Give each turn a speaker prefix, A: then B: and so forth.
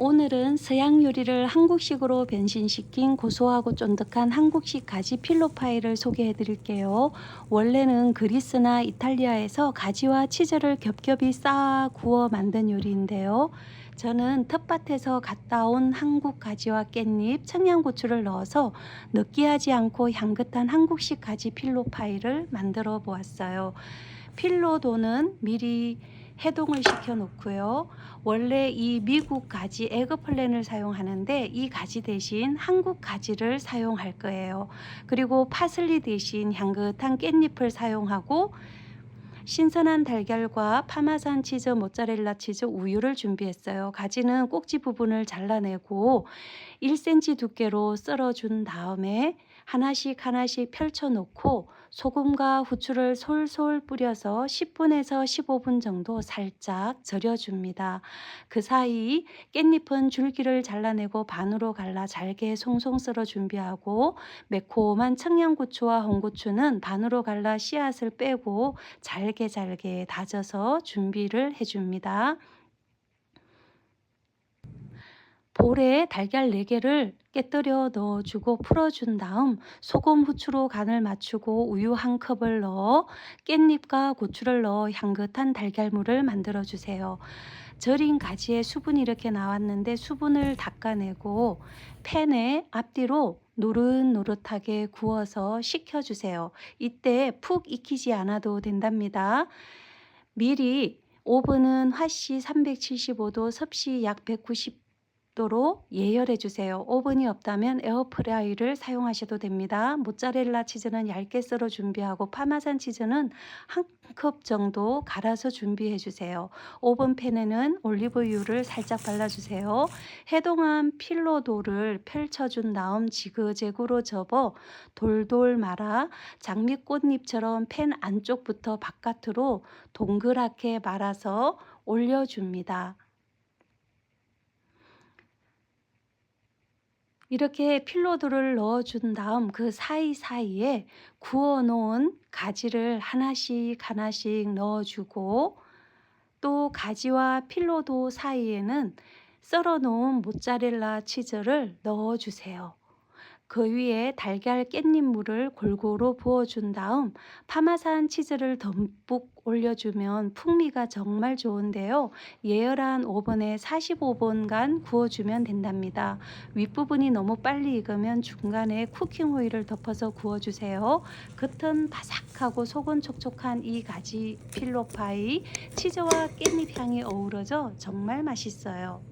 A: 오늘은 서양 요리를 한국식으로 변신시킨 고소하고 쫀득한 한국식 가지 필로 파이를 소개해 드릴게요. 원래는 그리스나 이탈리아에서 가지와 치즈를 겹겹이 쌓아 구워 만든 요리인데요. 저는 텃밭에서 갔다 온 한국 가지와 깻잎, 청양고추를 넣어서 느끼하지 않고 향긋한 한국식 가지 필로 파이를 만들어 보았어요. 필로도는 미리 해동을 시켜 놓고요. 원래 이 미국 가지 에그플랜을 사용하는데 이 가지 대신 한국 가지를 사용할 거예요. 그리고 파슬리 대신 향긋한 깻잎을 사용하고 신선한 달걀과 파마산 치즈, 모짜렐라 치즈, 우유를 준비했어요. 가지는 꼭지 부분을 잘라내고 1cm 두께로 썰어준 다음에 하나씩 하나씩 펼쳐 놓고 소금과 후추를 솔솔 뿌려서 10분에서 15분 정도 살짝 절여줍니다. 그 사이 깻잎은 줄기를 잘라내고 반으로 갈라 잘게 송송 썰어 준비하고 매콤한 청양고추와 홍고추는 반으로 갈라 씨앗을 빼고 잘게 잘게 다져서 준비를 해줍니다. 볼에 달걀 4개를 깨뜨려 넣어주고 풀어준 다음 소금 후추로 간을 맞추고 우유 한 컵을 넣어 깻잎과 고추를 넣어 향긋한 달걀물을 만들어 주세요. 절인 가지에 수분이 이렇게 나왔는데 수분을 닦아내고 팬에 앞뒤로 노릇노릇하게 구워서 식혀주세요. 이때 푹 익히지 않아도 된답니다. 미리 오븐은 화씨 375도, 섭씨 약 190도 로 예열해 주세요. 오븐이 없다면 에어프라이를 사용하셔도 됩니다. 모짜렐라 치즈는 얇게 썰어 준비하고 파마산 치즈는 한 컵 정도 갈아서 준비해 주세요. 오븐 팬에는 올리브유를 살짝 발라주세요. 해동한 필로도를 펼쳐준 다음 지그재그로 접어 돌돌 말아 장미꽃잎처럼 팬 안쪽부터 바깥으로 동그랗게 말아서 올려줍니다. 이렇게 필로도를 넣어준 다음 그 사이사이에 구워 놓은 가지를 하나씩 하나씩 넣어주고 또 가지와 필로도 사이에는 썰어 놓은 모짜렐라 치즈를 넣어주세요. 그 위에 달걀 깻잎물을 골고루 부어준 다음 파마산 치즈를 듬뿍 올려주면 풍미가 정말 좋은데요. 예열한 오븐에 45분간 구워주면 된답니다. 윗부분이 너무 빨리 익으면 중간에 쿠킹 호일을 덮어서 구워주세요. 겉은 바삭하고 속은 촉촉한 이 가지 필로파이 치즈와 깻잎 향이 어우러져 정말 맛있어요.